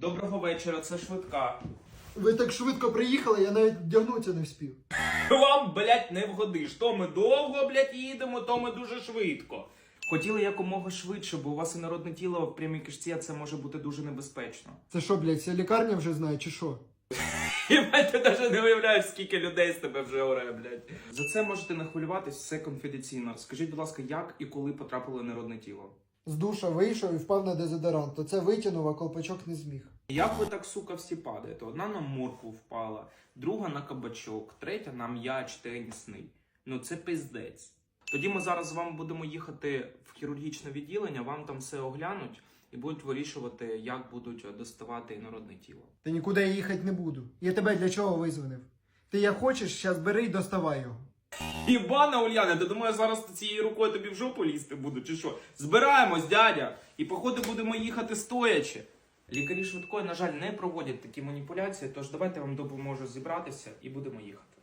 Доброго вечора, це швидка. Ви так швидко приїхали, я навіть вдягнутися не вспів. Вам, блядь, не вгодиш. То ми довго, блядь, їдемо, то ми дуже швидко. Хотіли якомога швидше, бо у вас інородне тіло в прямій кишці, а це може бути дуже небезпечно. Це що, блядь, вся лікарня вже знає, чи що? Єбать, ти навіть не виявляєш, скільки людей з тебе вже оре, блядь. За це можете не хвилюватись, все конфіденційно. Скажіть, будь ласка, як і коли потрапило інородне тіло? З душа вийшов і впав на дезодорант, то це витягнув, а колпачок не зміг. Як ви так, сука, всі падаєте? Одна на моркву впала, друга на кабачок, третя на м'яч тенісний. Ну це пиздець. Тоді ми зараз з вами будемо їхати в хірургічне відділення, вам там все оглянуть і будуть вирішувати, як будуть доставати інородне тіло. Та нікуди я їхати не буду. Я тебе для чого визвонив? Ти як хочеш, зараз бери і доставай його. Ібана Ульяна, ти думаєш, зараз цією рукою тобі в жопу лізти буду, чи що? Збираємось, дядя, і походу будемо їхати стоячи. Лікарі швидкої, на жаль, не проводять такі маніпуляції, тож давайте вам допоможу зібратися і будемо їхати.